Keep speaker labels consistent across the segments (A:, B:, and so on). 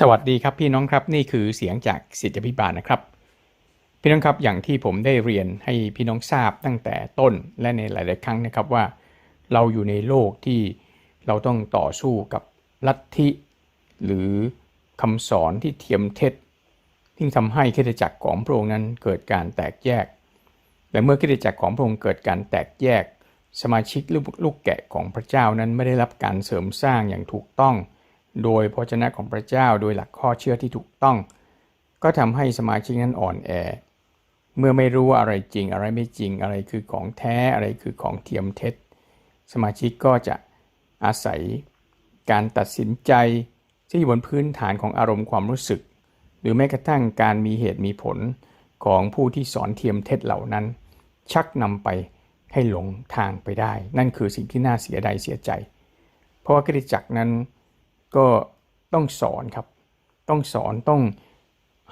A: สวัสดีครับพี่น้องครับนี่คือเสียงจากสิทธิพิบาลนะครับ พี่น้องครับอย่างที่ผมได้เรียนให้พี่น้องทราบตั้งแต่ต้นและในหลาย ๆ ครั้งนะครับว่า เราอยู่ในโลกที่เราต้องต่อสู้กับลัทธิ หรือคำสอนที่เทียมเท็จที่ทำให้คริสตจักรของพระองค์นั้นเกิดการแตกแยก และเมื่อคริสตจักรของพระองค์เกิดการแตกแยก สมาชิกลูกลูกแกะของพระเจ้านั้นไม่ได้รับการเสริมสร้างอย่างถูกต้อง โดยพระเจ้าของพระเจ้าโดยหลักข้อเชื่อที่ถูกต้อง ก็ทำให้สมาชิกนั้นอ่อนแอ เมื่อไม่รู้ว่าอะไรจริงอะไรไม่จริงอะไรคือของแท้อะไรคือของเทียมเท็จ สมาชิกก็จะอาศัยการตัดสินใจที่อยู่บนพื้นฐานของอารมณ์ความรู้สึก หรือแม้กระทั่งการมีเหตุมีผลของผู้ที่สอนเทียมเท็จเหล่านั้น ชักนำไปให้หลงทางไปได้ นั่นคือสิ่งที่น่าเสียดายเสียใจ เพราะว่าคริสตจักรนั้น ก็ต้องสอนครับ ต้องสอนต้อง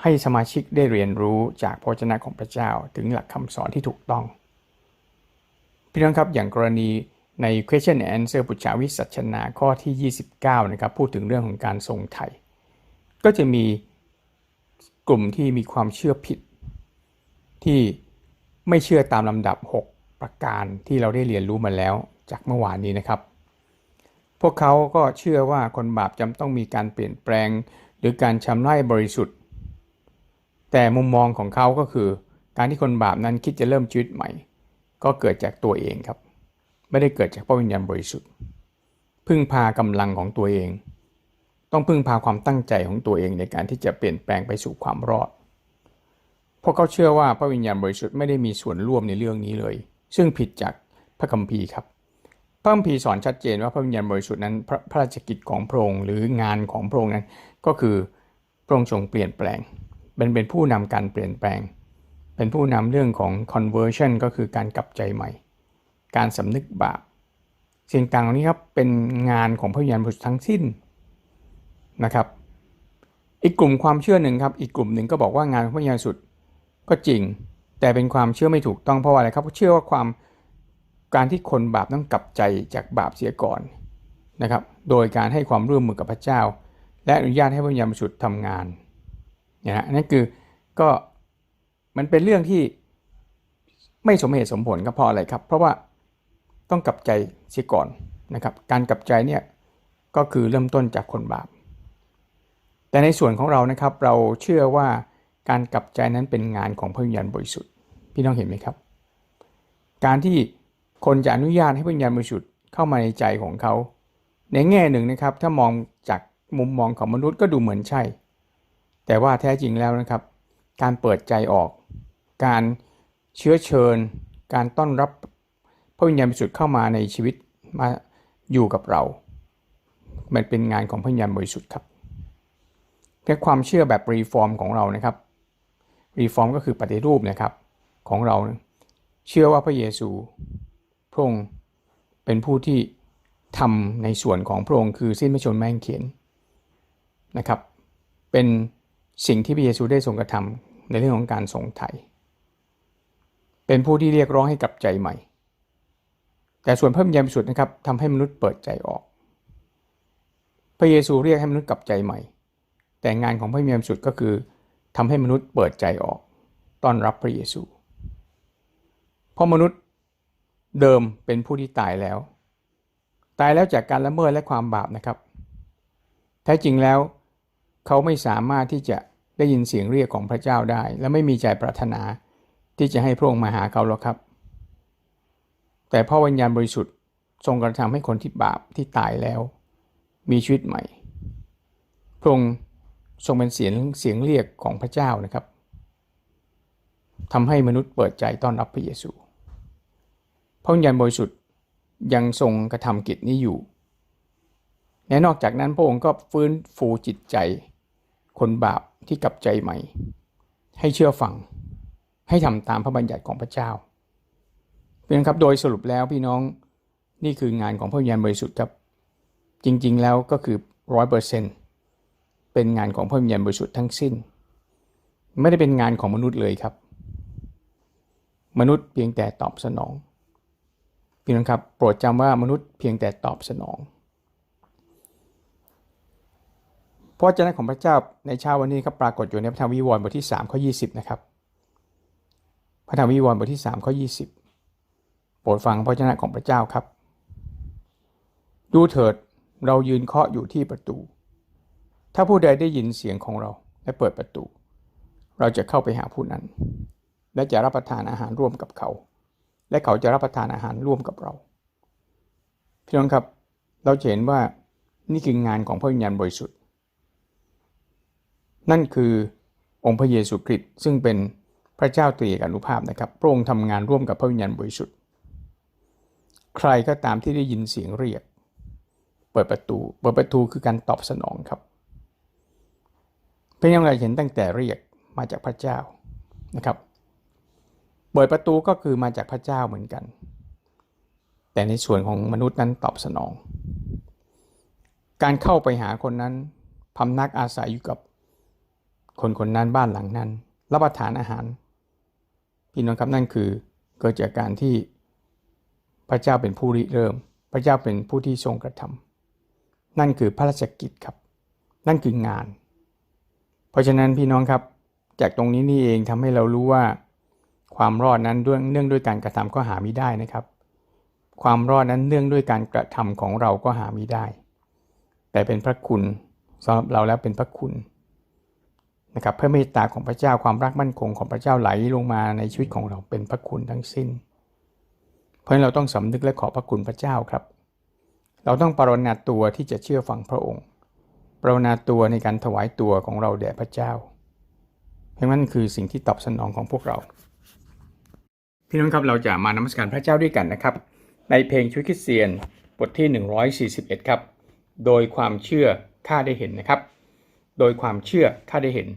A: ให้สมาชิกได้เรียนรู้จากพระเจ้าของพระเจ้าถึงหลักคำสอนที่ถูกต้อง พี่น้องครับอย่างกรณีใน question and answer ปุจจาวิสัชนาข้อที่ 29 นะครับ พูดถึงเรื่องของการทรงไถ่ก็จะมีกลุ่มที่มีความเชื่อผิด ที่ไม่เชื่อตามลำดับ 6 ประการที่เราได้เรียนรู้มาแล้วจากเมื่อวานนี้นะครับ พวกเขาก็เชื่อว่าคนบาปจำต้องมีการเปลี่ยนแปลง หรือการชำระบริสุทธิ์ แต่มุมมองของเขาก็คือ การที่คนบาปนั้นคิดจะเริ่มชีวิตใหม่ ก็เกิดจากตัวเองครับ ไม่ได้เกิดจากพระวิญญาณบริสุทธิ์ พึ่งพากำลังของตัวเอง ต้องพึ่งพาความตั้งใจของตัวเองในการที่จะเปลี่ยนแปลงไปสู่ความรอดเพราะเขาเชื่อว่าพระวิญญาณบริสุทธิ์ไม่ได้มีส่วนร่วมในเรื่องนี้เลย ซึ่งผิดจากพระคัมภีร์ครับ พระคัมภีร์สอนชัดเจนว่าพระวิญญาณบริสุทธิ์นั้นพระพระราชกิจของพระองค์หรืองานของพระองค์นั้น ก็คือพระองค์ทรงเปลี่ยนแปลงเป็นเป็นผู้นำการเปลี่ยนแปลง เป็นผู้นำเรื่องของ conversion ก็คือการกลับใจใหม่ การสำนึกบาปสิ่งต่างเหล่านี้ครับเป็นงานของพระวิญญาณบริสุทธิ์ทั้งสิ้นนะครับอีกกลุ่มความเชื่อหนึ่งครับ อีกกลุ่มหนึ่งก็บอกว่างานของพระวิญญาณบริสุทธิ์ก็จริง แต่เป็นความเชื่อไม่ถูกต้องเพราะว่าอะไรครับเพราเชื่อว่าความ การที่คนบาปต้องกลับใจจากบาปเสียก่อนนะครับ โดยการให้ความร่วมมือกับพระเจ้า และอนุญาตให้พระวิญญาณบริสุทธิ์ทำงานนะฮะนั่นคือก็มันเป็นเรื่องที่ไม่สมเหตุสมผลก็เพราะอะไรครับ เพราะว่าต้องกลับใจเสียก่อนนะครับ การกลับใจเนี่ยก็คือเริ่มต้นจากคนบาป แต่ในส่วนของเรานะครับเราเชื่อว่าการกลับใจนั้นเป็นงานของพระวิญญาณบริสุทธิ์ พี่น้องเห็นไหมครับ การที่ คนจะอนุญาตให้พระวิญญาณบริสุทธิ์เข้ามาในใจของเขา ในแง่หนึ่งนะครับ ถ้ามองจากมุมมองของมนุษย์ก็ดูเหมือนใช่ แต่ว่าแท้จริงแล้วนะครับ การเปิดใจออก การเชื้อเชิญ การต้อนรับพระวิญญาณบริสุทธิ์เข้ามาในชีวิตมาอยู่กับเรา มันเป็นงานของพระวิญญาณบริสุทธิ์ครับแค่ความเชื่อแบบรีฟอร์มของเรานะครับรีฟอร์มก็คือปฏิรูปนะครับของเรา เชื่อว่าพระเยซู พระองค์เป็นผู้ที่ทำในส่วนของพระองค์คือสิ้นพระชนม์แม่งเขียนนะครับ เป็นสิ่งที่พระเยซูได้ทรงกระทำในเรื่องของการทรงไถ่เป็นผู้ที่เรียกร้องให้กลับใจใหม่ แต่ส่วนเพระวิญญาณบริสุทธิ์นะครับทำให้มนุษย์เปิดใจออก พระเยซูเรียกให้มนุษย์กลับใจใหม่ แต่งานของพระวิญญาณบริสุทธิ์ก็คือทำให้มนุษย์เปิดใจออก ต้อนรับพระเยซู เพราะมนุษย์ เดิมเป็นผู้ที่ตายแล้ว ตายแล้วจากการละเมิดและความบาปนะครับ แท้จริงแล้ว เขาไม่สามารถที่จะได้ยินเสียงเรียกของพระเจ้าได้ และไม่มีใจปรารถนาที่จะให้พระองค์มาหาเขาหรอกครับ แต่พระวิญญาณบริสุทธิ์ทรงกระทำให้คนที่บาปที่ตายแล้ว มีชีวิตใหม่ พระองค์ทรงเป็นเสียงเสียงเรียกของพระเจ้านะครับทำให้มนุษย์เปิดใจต้อนรับพระเยซู พระวิญญาณบริสุทธิ์ยังทรงกระทำกิจนี้อยู่ และนอกจากนั้นพระองค์ก็ฟื้นฟูจิตใจ คนบาปที่กลับใจใหม่ ให้เชื่อฟัง ให้ทำตามพระบัญญัติของพระเจ้าเพียงครับโดยสรุปแล้วพี่น้องนี่คืองานของพระวิญญาณบริสุทธิ์ครับ จริงๆแล้วก็คือร้อยเปอร์เซ็นต์เป็นงานของพระวิญญาณบริสุทธิ์ทั้งสิ้น ไม่ได้เป็นงานของมนุษย์เลยครับ มนุษย์เพียงแต่ตอบสนอง พี่น้องครับ โปรดจำว่ามนุษย์เพียงแต่ตอบสนอง
B: พระเจ้าของพระเจ้าในเช้าวันนี้ครับปรากฏอยู่ในพระธรรมวิวรณ์บทที่3ข้อ20นะครับพระธรรมวิวรณ์บทที่3ข้อ20 โปรดฟังพระเจ้าของพระเจ้าครับ ดูเถิดเรายืนเคาะอยู่ที่ประตู ถ้าผู้ใดได้ยินเสียงของเราและเปิดประตู เราจะเข้าไปหาผู้นั้น และจะรับประทานอาหารร่วมกับเขา และเขาจะรับประทานอาหารร่วมกับเราพี่น้องครับเราจะเห็นว่านี่คืองานของพระวิญญาณบริสุทธิ์ นั่นคือองค์พระเยซูคริสต์ซึ่งเป็นพระเจ้าตรีเอกานุภาพนะครับพระองค์ทำงานร่วมกับพระวิญญาณบริสุทธิ์ ใครก็ตามที่ได้ยินเสียงเรียก เปิดประตู เปิดประตูคือการตอบสนองครับเป็นอย่างไรเห็นตั้งแต่เรียกมาจากพระเจ้านะครับ เปิดประตูก็คือมาจากพระเจ้าเหมือนกัน แต่ในส่วนของมนุษย์นั้นตอบสนอง การเข้าไปหาคนนั้นพำนักอาศัยอยู่กับคนคนนั้นบ้านหลังนั้น รับประทานอาหารพี่น้องครับนั่นคือเกิดจากการที่พระเจ้าเป็นผู้ริเริ่ม พระเจ้าเป็นผู้ที่ทรงกระทำนั่นคือพระราชกิจครับ นั่นคืองาน เพราะฉะนั้นพี่น้องครับ จากตรงนี้นี่เองทำให้เรารู้ว่า ความรอดนั้นด้วยเนื่องด้วยการกระทำก็หาไม่ได้นะครับ ความรอดนั้นเนื่องด้วยการกระทำของเราก็หาไม่ได้ แต่เป็นพระคุณสำหรับเราแล้วเป็นพระคุณนะครับเพื่อเมตตาของพระเจ้าความรักมั่นคงของพระเจ้าไหลลงมาในชีวิตของเราเป็นพระคุณทั้งสิ้น เพราะฉะนั้นเราต้องสำนึกและขอพระคุณพระเจ้าครับ เราต้องปรนนาตัวที่จะเชื่อฟังพระองค์ ปรนนาตัวในการถวายตัวของเราแด่พระเจ้า เพราะนั้นคือสิ่งที่ตอบสนองของพวกเรา พี่น้องครับเราจะมานมัสการพระเจ้าด้วยกันนะครับ ในเพลงชุดคริสเตียนบทที่ 141 ครับ โดยความเชื่อข้าได้เห็นนะครับ โดยความเชื่อข้าได้เห็น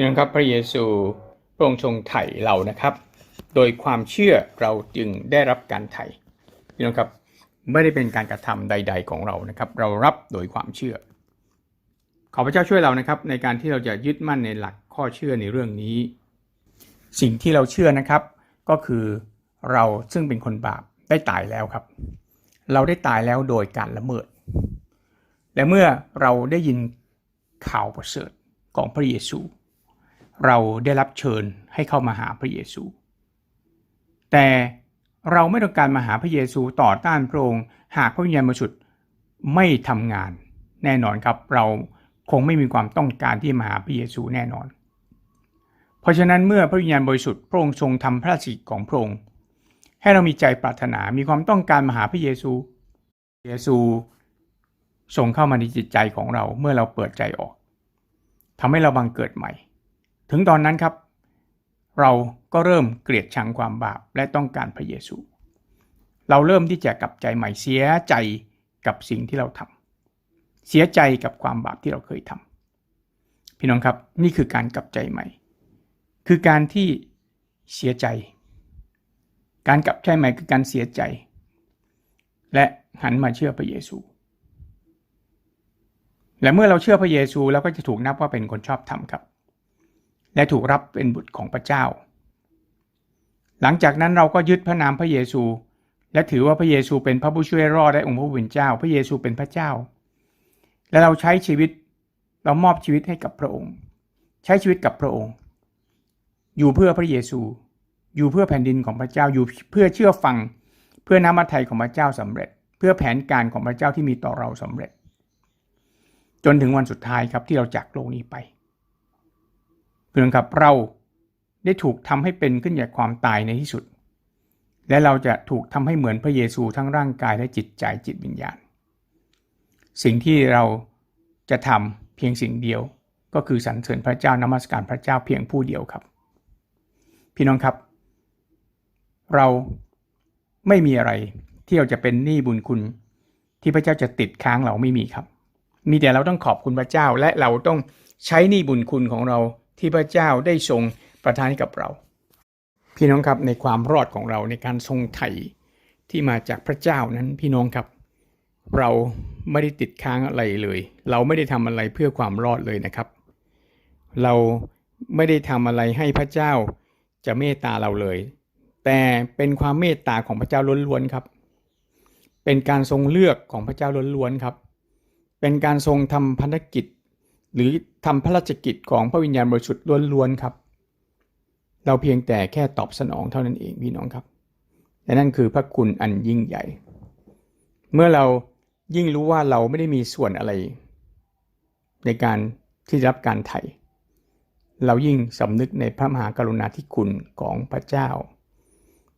B: พี่น้องครับพระเยซูพระองค์ทรงไถ่เรานะครับ โดยความเชื่อเราจึงได้รับการไถ่พี่น้องครับไม่ได้เป็นการกระทำใด ๆของเรานะครับ เรารับโดยความเชื่อ ขอพระเจ้าช่วยเรานะครับ ในการที่เราจะยึดมั่นในหลักข้อเชื่อในเรื่องนี้
A: สิ่งที่เราเชื่อนะครับ ก็คือเราซึ่งเป็นคนบาปได้ตายแล้วครับ เราได้ตายแล้วโดยการละเมิด และเมื่อเราได้ยินข่าวประเสริฐของพระเยซู เราได้รับเชิญให้เข้ามาหาพระเยซู แต่เราไม่ต้องการมาหาพระเยซูต่อต้านพระองค์หากพระวิญญาณบริสุทธิ์ไม่ทำงาน แน่นอนครับเราคงไม่มีความต้องการที่มาหาพระเยซูแน่นอน เพราะฉะนั้นเมื่อพระวิญญาณบริสุทธิ์พระองค์ทรงทำพระราชกิจของพระองค์ ให้เรามีใจปรารถนา มีความต้องการมาหาพระเยซู เยซูทรงเข้ามาในจิตใจของเราเมื่อเราเปิดใจออกทำให้เราบังเกิดใหม่ ถึงตอนนั้นครับ เราก็เริ่มเกลียดชังความบาปและต้องการพระเยซู เราเริ่มที่จะกลับใจใหม่เสียใจกับสิ่งที่เราทำเสียใจกับความบาปที่เราเคยทำพี่น้องครับนี่คือการกลับใจใหม่ คือการที่เสียใจ การกลับใจใหม่คือการเสียใจ และหันมาเชื่อพระเยซูและเมื่อเราเชื่อพระเยซูเราก็จะถูกนับว่าเป็นคนชอบธรรมครับ และถูกรับเป็นบุตรของพระเจ้า หลังจากนั้นเราก็ยึดพระนามพระเยซู และถือว่าพระเยซูเป็นพระผู้ช่วยรอดและองค์พระผู้เป็นเจ้า พระเยซูเป็นพระเจ้า และเราใช้ชีวิตเรามอบชีวิตให้กับพระองค์ ใช้ชีวิตกับพระองค์ อยู่เพื่อพระเยซู อยู่เพื่อแผ่นดินของพระเจ้าอยู่เพื่อเชื่อฟัง เพื่อน้ำมัทไทยของพระเจ้าสำเร็จ เพื่อแผนการของพระเจ้าที่มีต่อเราสำเร็จ จนถึงวันสุดท้ายครับที่เราจากโลกนี้ไป เพื่อนครับเราได้ถูกทำให้เป็นขึ้นจากความตายในที่สุด และเราจะถูกทำให้เหมือนพระเยซูทั้งร่างกายและจิตใจจิตวิญญาณ สิ่งที่เราจะทำเพียงสิ่งเดียวก็คือสรรเสริญพระเจ้านมัสการพระเจ้าเพียงผู้เดียวครับ พี่น้องครับ เราไม่มีอะไรที่เราจะเป็นหนี้บุญคุณ ที่พระเจ้าจะติดค้างเราไม่มีครับ มีแต่เราต้องขอบคุณพระเจ้าและเราต้องใช้หนี้บุญคุณของเรา ที่พระเจ้าได้ทรงประทานให้กับเรา พี่น้องครับในความรอดของเราในการทรงไถ่ที่มาจากพระเจ้านั้นพี่น้องครับ เราไม่ได้ติดค้างอะไรเลย เราไม่ได้ทำอะไรเพื่อความรอดเลยนะครับ เราไม่ได้ทำอะไรให้พระเจ้าจะเมตตาเราเลย แต่เป็นความเมตตาของพระเจ้าล้วนๆครับ เป็นการทรงเลือกของพระเจ้าล้วนๆครับ เป็นการทรงทำพันธกิจ หรือทำพระราชกิจของพระวิญญาณบริสุทธิ์ล้วนๆครับ เราเพียงแต่แค่ตอบสนองเท่านั้นเองพี่น้องครับและนั่นคือพระคุณอันยิ่งใหญ่ เมื่อเรายิ่งรู้ว่าเราไม่ได้มีส่วนอะไร ในการที่รับการไถ่เรายิ่งสำนึกในพระมหากรุณาธิคุณของพระเจ้า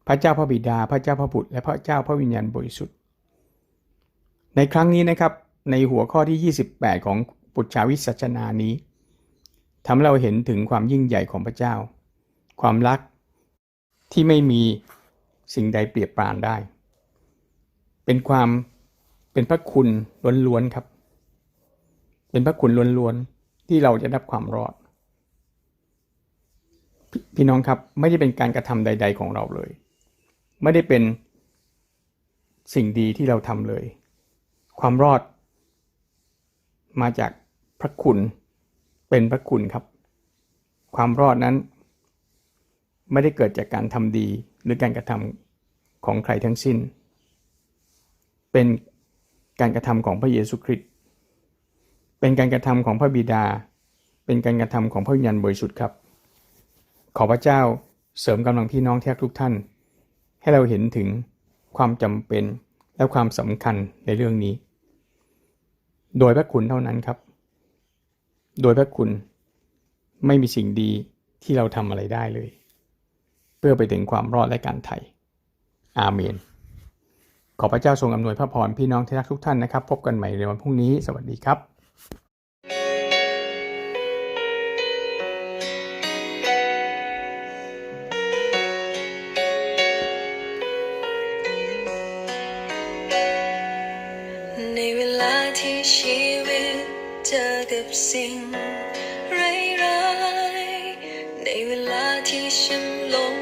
A: พระเจ้าพระบิดา พระเจ้าพระบุตร และพระเจ้าพระวิญญาณบริสุทธิ์ ในครั้งนี้นะครับ ในหัวข้อที่ 28 ของ ปุจชาวิสัชนานี้ทำให้เราเห็นถึงความยิ่งใหญ่ของพระเจ้า ความรักที่ไม่มีสิ่งใดเปรียบปรานได้ เป็นความเป็นพระคุณล้วนๆครับ เป็นพระคุณล้วนๆที่เราจะรับความรอดพพี่น้องครับไม่ได้เป็นการกระทำใด ๆของเราเลย ไม่ได้เป็นสิ่งดีที่เราทำเลย ความรอดมาจาก พระคุณเป็นพระคุณครับ ความรอดนั้น ไม่ได้เกิดจากการทำดีหรือการกระทำของใครทั้งสิ้น เป็นการกระทำของพระเยซูคริสต์เป็นการกระทำของพระบิดา เป็นการกระทำของพระวิญญาณบริสุทธิ์ครับ ขอพระเจ้าเสริมกำลังพี่น้องแท้ทุกท่าน ให้เราเห็นถึงความจำเป็นและความสำคัญในเรื่องนี้ โดยพระคุณเท่านั้นครับ โดยพระคุณไม่มีสิ่งดีที่เราทำอะไรได้เลย เพื่อไปถึงความรอดและการไถ่อาเมน ขอพระเจ้าทรงอำนวยพระพรพี่น้องที่รักทุกท่านนะครับ พบกันใหม่ในวันพรุ่งนี้สวัสดีครับ
C: ในเวลาที่ชีวิตเจอ สิ่งร้ในเวลาที่ฉันลง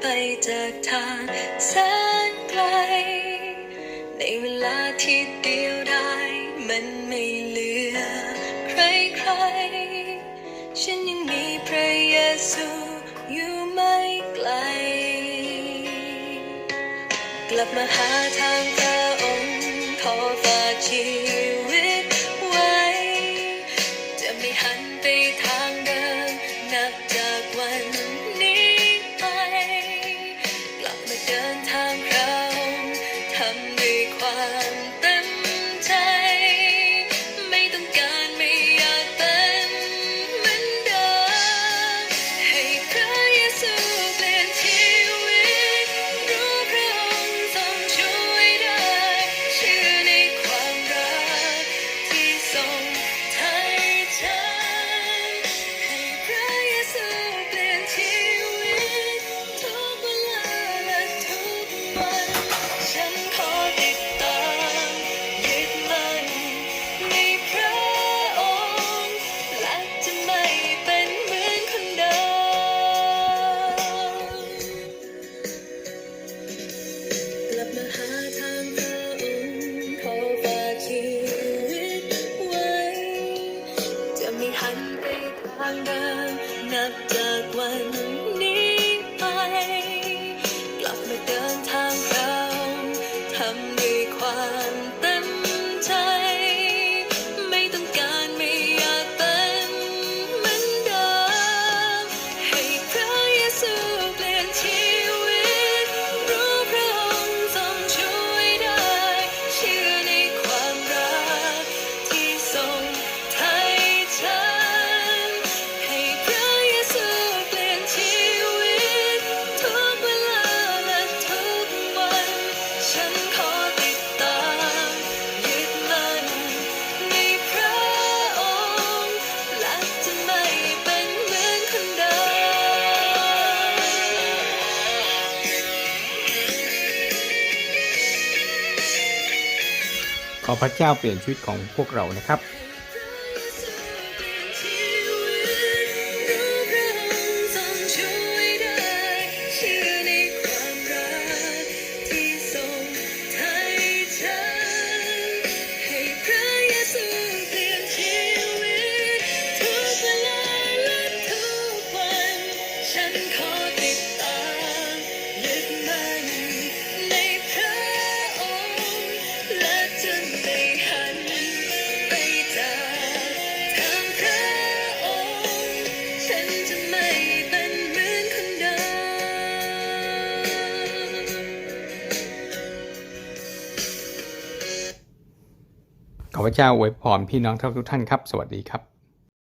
C: ไปจากทางแสนไกล ในเวลาที่เดียวดายมันไม่เหลือใครๆฉันยังมีพระเยซูอยู่ไม่
D: ไกล กลับมาหาทาง พระเจ้าเปลี่ยนชีวิตของ
A: พวกเรานะครับ ระเจ้าอวยพรพี่น้องทุกท่านครับ สวัสดีครับ